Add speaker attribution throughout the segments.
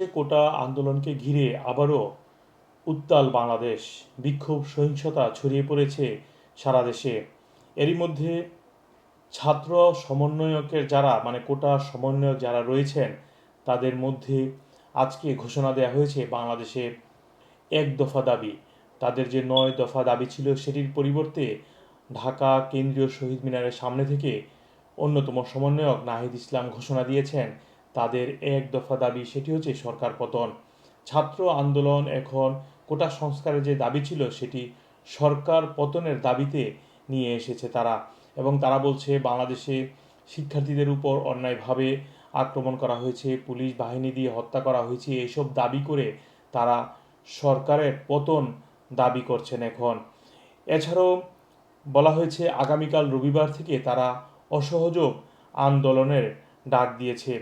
Speaker 1: কোটা আন্দোলনকে ঘিরে আবারও উত্তাল বাংলাদেশ। বিক্ষোভ, সহিংসতা ছড়িয়ে পড়েছে সারা দেশে। এরই মধ্যে ছাত্র সমন্বয়কের যারা মানে কোটা সমন্বয়ক যারা রয়েছেন, তাদের মধ্যে আজকে ঘোষণা দেওয়া হয়েছে বাংলাদেশে এক দফা দাবি। তাদের যে নয় দফা দাবি ছিল, সেটির পরিবর্তে ঢাকা কেন্দ্রীয় শহীদ মিনারের সামনে থেকে অন্যতম সমন্বয়ক নাহিদ ইসলাম ঘোষণা দিয়েছেন। তাদের এক দফা দাবি সেটি হচ্ছে সরকার পতন। ছাত্র আন্দোলন এখন কোটা সংস্কারের যে দাবি ছিল সেটি সরকার পতনের দাবিতে নিয়ে এসেছে তারা এবং তারা বলছে বাংলাদেশে শিক্ষার্থীদের উপর অন্যায়ভাবে আক্রমণ করা হয়েছে, পুলিশ বাহিনী দিয়ে হত্যা করা হয়েছে এইসব দাবি করে তারা সরকারের পতন দাবি করছেন এখন। এছাড়াও বলা হয়েছে আগামীকাল রবিবার থেকে তারা অসহযোগ আন্দোলনের ডাক দিয়েছে।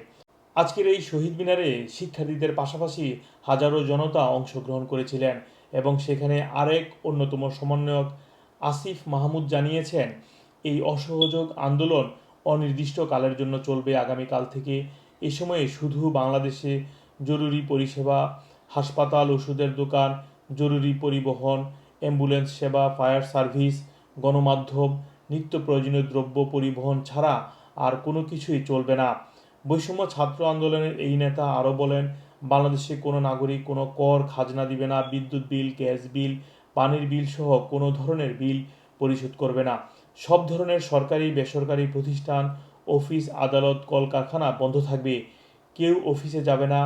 Speaker 1: আজকের এই শহীদ মিনারে শিক্ষার্থীদের পাশাপাশি হাজারো জনতা অংশগ্রহণ করেছিলেন এবং সেখানে আরেক অন্যতম সমন্বয়ক আসিফ মাহমুদ জানিয়েছেন, এই অসহযোগ আন্দোলন অনির্দিষ্টকালের জন্য চলবে আগামীকাল থেকে। এ সময়ে শুধু বাংলাদেশে জরুরি পরিষেবা, হাসপাতাল ওষুধের দোকান, জরুরি পরিবহন, অ্যাম্বুলেন্স সেবা, ফায়ার সার্ভিস, গণমাধ্যম, নিত্য প্রয়োজনীয় দ্রব্য পরিবহন ছাড়া আর কোনো কিছুই চলবে না। বৈষম্য ছাত্র আন্দোলনের এই নেতা আরও বলেন, বাংলাদেশে কোনো নাগরিক কোনো কর খাজনা দিবে না, বিদ্যুৎ বিল, গ্যাস বিল, পানির বিল সহ কোনো ধরনের বিল পরিশোধ করবে না। সব ধরনের সরকারি, বেসরকারি প্রতিষ্ঠান, অফিস, আদালত, কলকারখানা বন্ধ থাকবে। কেউ অফিসে যাবে না।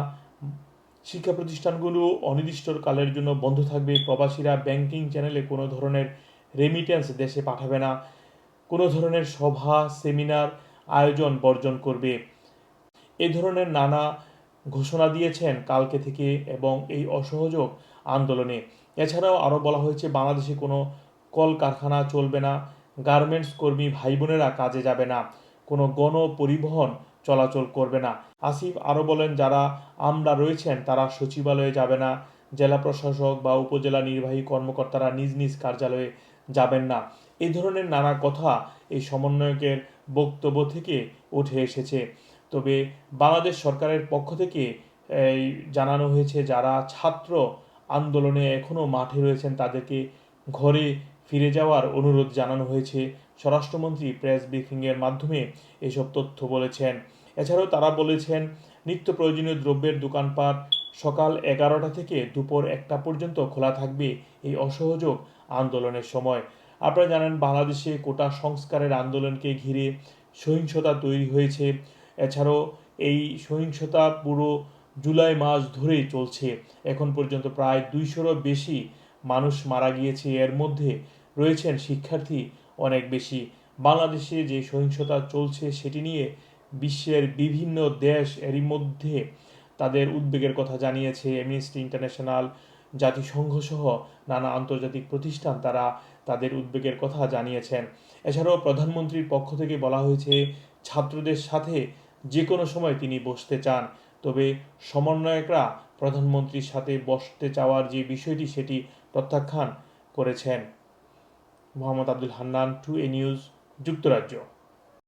Speaker 1: শিক্ষা প্রতিষ্ঠানগুলো অনির্দিষ্টকালের জন্য বন্ধ থাকবে। প্রবাসীরা ব্যাংকিং চ্যানেলে কোনো ধরনের রেমিটেন্স দেশে পাঠাবে না। কোনো ধরনের সভা সেমিনার আয়োজন বর্জন করবে। এই ধরনের নানা ঘোষণা দিয়েছেন কালকে থেকে এবং এই অসহযোগ আন্দোলনে। এছাড়াও আরও বলা হয়েছে, বাংলাদেশে কোনো কলকারখানা চলবে না, গার্মেন্টস কর্মী ভাই বোনেরা কাজে যাবে না, কোনো গণ পরিবহন চলাচল করবে না। আসিফ আরও বলেন, যারা আমরা রয়েছেন, তারা সচিবালয়ে যাবে না, জেলা প্রশাসক বা উপজেলা নির্বাহী কর্মকর্তারা নিজ নিজ কার্যালয়ে যাবেন না। এই ধরনের নানা কথা এই সমন্বয়কের বক্তব্য থেকে উঠে এসেছে। তবে বাংলাদেশ সরকারের পক্ষ থেকে, এই জানানো হয়েছে যারা ছাত্র আন্দোলনে এখনও মাঠে রয়েছেন, তাদেরকে ঘরে ফিরে যাওয়ার অনুরোধ জানানো হয়েছে। স্বরাষ্ট্রমন্ত্রী প্রেস ব্রিফিংয়ের মাধ্যমে এসব তথ্য বলেছেন। এছাড়াও তারা বলেছেন, নিত্য প্রয়োজনীয় দ্রব্যের দোকানপাট সকাল এগারোটা থেকে দুপুর একটা পর্যন্ত খোলা থাকবে এই অসহযোগ আন্দোলনের সময়। আপনারা জানেন, বাংলাদেশে কোটা সংস্কারের আন্দোলনকে ঘিরে সহিংসতা তৈরি হয়েছে। এছাড়াও এই সহিংসতা পুরো জুলাই মাস ধরেই চলছে। এখন পর্যন্ত প্রায় দুইশোরও বেশি মানুষ মারা গিয়েছে। এর মধ্যে রয়েছেন শিক্ষার্থী অনেক বেশি। বাংলাদেশে যে সহিংসতা চলছে সেটি নিয়ে বিশ্বের বিভিন্ন দেশ এরই মধ্যে তাদের উদ্বেগের কথা জানিয়েছে। এমনিস্টি ইন্টারন্যাশনাল জাতিসংঘ সহ নানা আন্তর্জাতিক প্রতিষ্ঠান তারা তাদের উদ্বেগের কথা জানিয়েছেন। এছাড়াও প্রধানমন্ত্রীর পক্ষ থেকে বলা হয়েছে, ছাত্রদের সাথে যে কোনো সময় তিনি বসতে চান। তবে সমন্বয়করা প্রধানমন্ত্রীর সাথে বসতে চাওয়ার যে বিষয়টি সেটি প্রত্যাখ্যান করেছেন। মোহাম্মদ আব্দুল হান্নান, টু এ নিউজ, যুক্তরাজ্য।